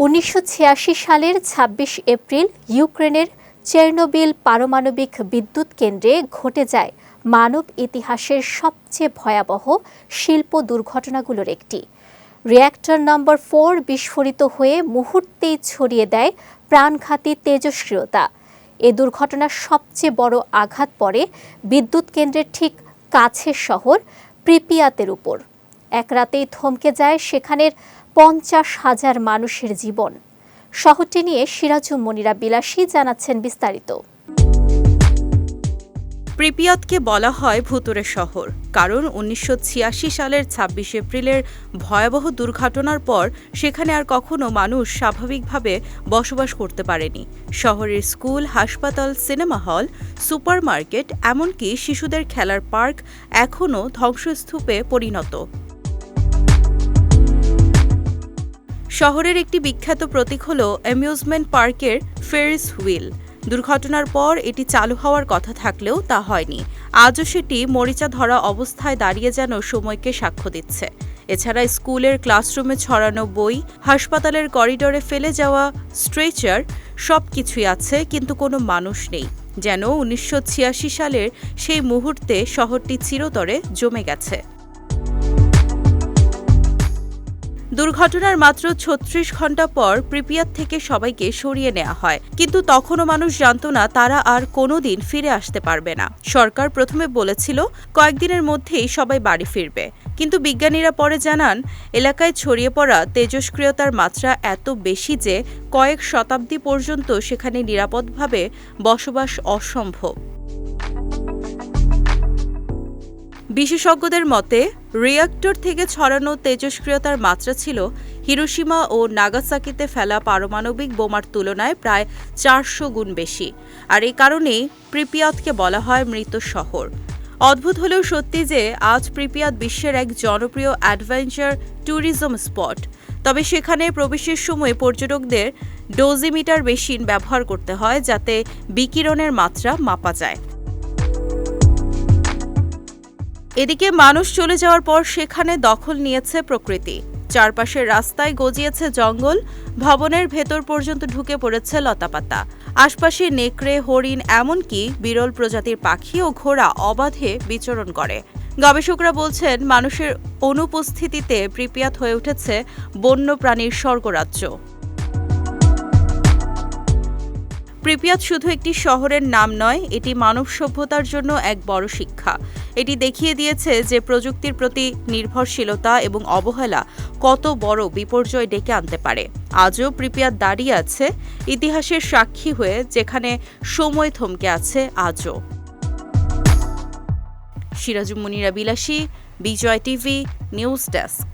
উনিশশো ছিয়াশি সালের ২৬ এপ্রিল ইউক্রেনের চেরনোবিল পারমাণবিক বিদ্যুৎ কেন্দ্রে ঘটে যায় মানব ইতিহাসের সবচেয়ে ভয়াবহ শিল্প দুর্ঘটনাগুলোর একটি। রিয়্যাক্টর নম্বর ফোর বিস্ফোরিত হয়ে মুহূর্তেই ছড়িয়ে দেয় প্রাণঘাতী তেজস্ক্রিয়তা। এ দুর্ঘটনার সবচেয়ে বড় আঘাত পড়ে বিদ্যুৎ কেন্দ্রের ঠিক কাছের শহর প্রিপিয়াতের উপর। এক রাতেই থমকে যায় সেখানের পঞ্চাশ হাজার মানুষের জীবন। শহরটি নিয়ে সিরাজুম মনিরা বিলাসী জানাচ্ছেন বিস্তারিত। প্রিপিয়াতকে বলা হয় ভুতুরে শহর, কারণ উনিশশো ছিয়াশি সালের ২৬ এপ্রিলের ভয়াবহ দুর্ঘটনার পর সেখানে আর কখনো মানুষ স্বাভাবিকভাবে বসবাস করতে পারেনি। শহরের স্কুল, হাসপাতাল, সিনেমা হল, সুপারমার্কেট, এমনকি শিশুদের খেলার পার্ক এখনও ধ্বংসস্তূপে পরিণত। শহরের একটি বিখ্যাত প্রতীক হল অ্যামিউজমেন্ট পার্কের ফেরিস হুইল। দুর্ঘটনার পর এটি চালু হওয়ার কথা থাকলেও তা হয়নি। আজও সেটি মরিচা ধরা অবস্থায় দাঁড়িয়ে যেন সময়কে সাক্ষ্য দিচ্ছে। এছাড়া স্কুলের ক্লাসরুমে ছড়ানো বই, হাসপাতালের করিডোরে ফেলে যাওয়া স্ট্রেচার সব কিছুই আছে, কিন্তু কোনো মানুষ নেই। যেন উনিশশো ছিয়াশি সালের সেই মুহূর্তে শহরটি চিরতরে জমে গেছে। দুর্ঘটনার মাত্র ছত্রিশ ঘণ্টা পর প্রিপিয়াত থেকে সবাইকে সরিয়ে নেওয়া হয়। কিন্তু তখনও মানুষ জানত না তারা আর কোনোদিন ফিরে আসতে পারবে না। সরকার প্রথমে বলেছিল, কয়েকদিনের মধ্যেই সবাই বাড়ি ফিরবে। কিন্তু বিজ্ঞানীরা পরে জানান, এলাকায় ছড়িয়ে পড়া তেজস্ক্রিয়তার মাত্রা এত বেশি যে কয়েক শতাব্দী পর্যন্ত সেখানে নিরাপদভাবে বসবাস অসম্ভব। বিশেষজ্ঞদের মতে রিয়াক্টর থেকে ছড়ানো তেজস্ক্রিয়তার মাত্রা ছিল হিরোসীমা ও নাগাসাকিতে ফেলা পারমাণবিক বোমার তুলনায় প্রায় চারশো গুণ বেশি। আর এই কারণেই প্রিপিয়াতকে বলা হয় মৃত শহর। অদ্ভুত হলেও সত্যি যে, আজ প্রিপিয়াত বিশ্বের এক জনপ্রিয় অ্যাডভেঞ্চার ট্যুরিজম স্পট। তবে সেখানে প্রবেশের সময় পর্যটকদের ডোজিমিটার মেশিন ব্যবহার করতে হয় যাতে বিকিরণের মাত্রা মাপা যায়। এদিকে মানুষ চলে যাওয়ার পর সেখানে দখল নিয়েছে প্রকৃতি। চারপাশের রাস্তায় গজিয়েছে জঙ্গল, ভবনের ভেতর পর্যন্ত ঢুকে পড়েছে লতাপাতা। আশপাশে নেকড়ে, হরিণ, এমনকি বিরল প্রজাতির পাখি ও ঘোড়া অবাধে বিচরণ করে। গবেষকরা বলছেন, মানুষের অনুপস্থিতিতে প্রিপিয়াত হয়ে উঠেছে বন্য প্রাণীর স্বর্গরাজ্য। প্রিপিয়াত শুধু একটি শহরের নাম নয়, এটি মানব সভ্যতার জন্য এক বড় শিক্ষা। এটি দেখিয়ে দিয়েছে যে প্রযুক্তির প্রতি নির্ভরশীলতা এবং অবহেলা কত বড় বিপর্যয় ডেকে আনতে পারে। আজও প্রিপিয়াত দাঁড়িয়ে আছে ইতিহাসের সাক্ষী হয়ে, যেখানে সময় থমকে আছে আজও। সিরাজুম মুনিরা বিলাসী, বিজয় টিভি, নিউজ ডেস্ক।